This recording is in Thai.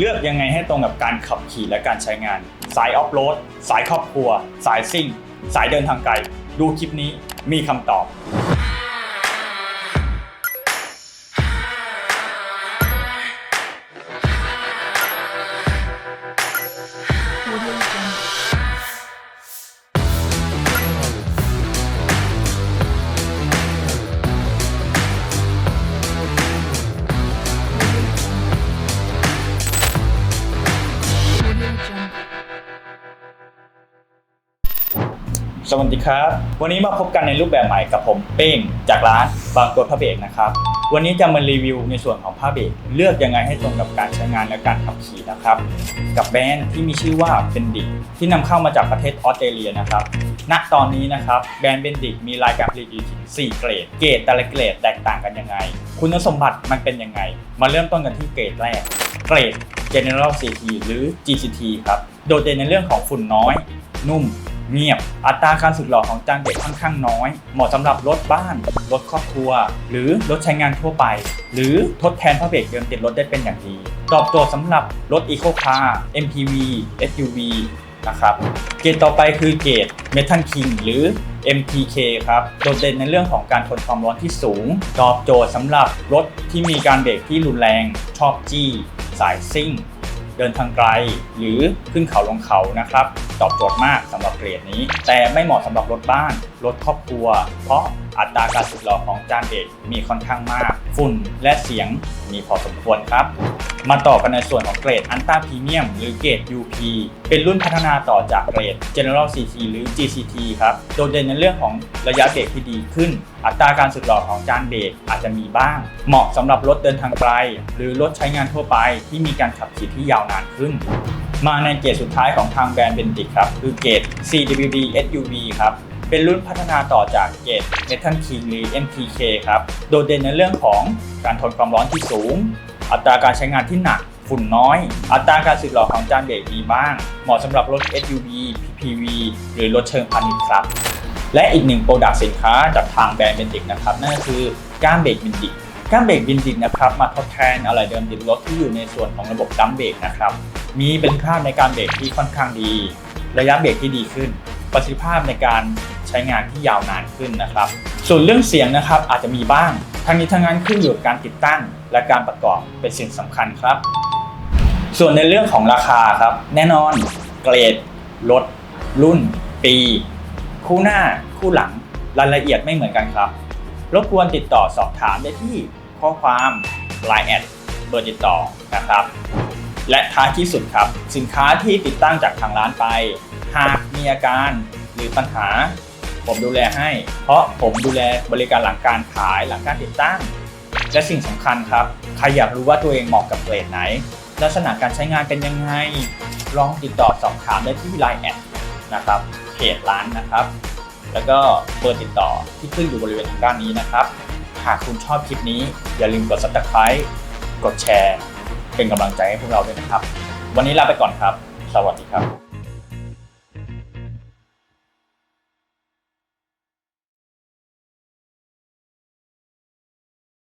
เลือกยังไงให้ตรงกับการขับขี่และการใช้งาน สายออฟโรด สายครอบครัว สายซิ่ง สายเดินทางไกล ดูคลิปนี้มีคำตอบ สวัสดีครับ วันนี้มาพบกันในรูปแบบใหม่กับผมเป้งจากร้านบางตัวพระเบรกนะครับ วันนี้จะมารีวิวในส่วนของผ้าเบรกเลือกยังไงให้ตรงกับการใช้งานและการขับขี่นะครับ กับแบรนด์ที่มีชื่อว่าเบนดิกที่นำเข้ามาจากประเทศออสเตรเลียนะครับ ณ ตอนนี้นะครับแบรนด์เบนดิกมีรายการผลิตอยู่ถึง4เกรด เกรดแต่ละเกรดแตกต่างกันยังไง คุณสมบัติมันเป็นยังไง มาเริ่มต้นกันที่เกรดแรก เกรด General CT หรือ GCT ครับ โดดเด่นในเรื่องของฝุ่นน้อย นุ่ม เงียบ อัตราการสึกหรอของจานเด็กค่อนข้างน้อย เหมาะสำหรับรถบ้าน รถครอบครัว หรือรถใช้งานทั่วไป หรือทดแทนพระเบรกเดิมติดรถได้เป็นอย่างดี ตอบโจทย์สำหรับรถ Eco Car MPV SUV นะครับเกรดต่อไปคือเกรด Metal King หรือ MPK ครับ โดดเด่นในเรื่องของการทนความร้อนที่สูง ตอบโจทย์สำหรับรถที่มีการเบรกที่รุนแรง ชอบจี้ สายซิ่ง เดินทางไกล หรือขึ้นเขาลงเขานะครับ ตอบโจทย์มากสำหรับเกรดนี้ แต่ไม่เหมาะสำหรับรถบ้าน รถครอบครัว เพราะอัตราการสึกหรอของจานเบรกมีค่อนข้างมาก ฝุ่นและเสียงมีพอสมควรครับ มาต่อกันในส่วนของเกรดอันต้าพรีเมียมหรือเกรด UP เป็นรุ่นพัฒนาต่อจากเกรด General CT หรือ GCT ครับ โดดเด่นในเรื่องของระยะเบรกที่ดีขึ้น อัตราการสึกหรอของจานเบรกอาจจะมีบ้าง เหมาะสำหรับรถเดินทางไกล หรือรถใช้งานทั่วไปที่มีการขับขี่ที่ยาวนานขึ้น มาในเกรดสุดท้ายของทางแบรนด์เบนติกครับ คือเกรด CWD SUV ครับ เป็นรุ่นพัฒนาต่อจากเกรด Metal King หรือ MTK ครับ โดดเด่นในเรื่องของการทนความร้อนที่สูง อัตราการใช้งานที่หนักฝุ่นน้อย อัตราการสึกหรอของจานเบรกมีบ้าง เหมาะสำหรับรถ SUV PPV หรือรถเชิงพาณิชย์ครับ และอีกหนึ่งโปรดักต์สินค้าจากทางแบรนด์เบนติกนะครับ นั่นก็คือก้ามเบรกบินติกก้ามเบรกบินติกนะครับมาทดแทนอะไรเดิมติดรถที่อยู่ในส่วนของระบบดัมเบรกนะครับ มีประสิทธิภาพในการเบรกที่ค่อนข้างดี ระยะเบรกที่ดีขึ้น ประสิทธิภาพในการใช้งานที่ยาวนานขึ้นนะครับ ส่วนเรื่องเสียงนะครับอาจจะมีบ้าง ทั้งนี้ทั้งนั้นขึ้นอยู่กับการติดตั้ง และการประกอบเป็นสิ่งสำคัญครับ ส่วนในเรื่องของราคาครับ แน่นอนเกรดรถรุ่น ปี คู่หน้า คู่หลังรายละเอียดไม่เหมือนกันครับรบกวนติดต่อสอบถามได้ที่ข้อความ Line แอดเบอร์ติดต่อนะครับ และท้ายที่สุดครับ สินค้าที่ติดตั้งจากทางร้านไป หากมีอาการหรือปัญหา ผมดูแลให้ เพราะผมดูแลบริการหลังการขายหลังการติดตั้ง และสิ่งสำคัญครับ ใครอยากรู้ว่าตัวเองเหมาะกับเกรดไหน ลักษณะการใช้งานเป็นยังไง ลองติดต่อสอบถามได้ที่ Line แอดนะครับเพจร้านนะครับ แล้วก็เบอร์ติดต่อที่ขึ้นอยู่บริเวณทางด้านนี้นะครับ หากคุณชอบคลิปนี้อย่าลืมกด subscribe กดแชร์ เป็นกำลังใจให้พวกเราด้วยนะครับ วันนี้ลาไปก่อนครับ สวัสดีครับ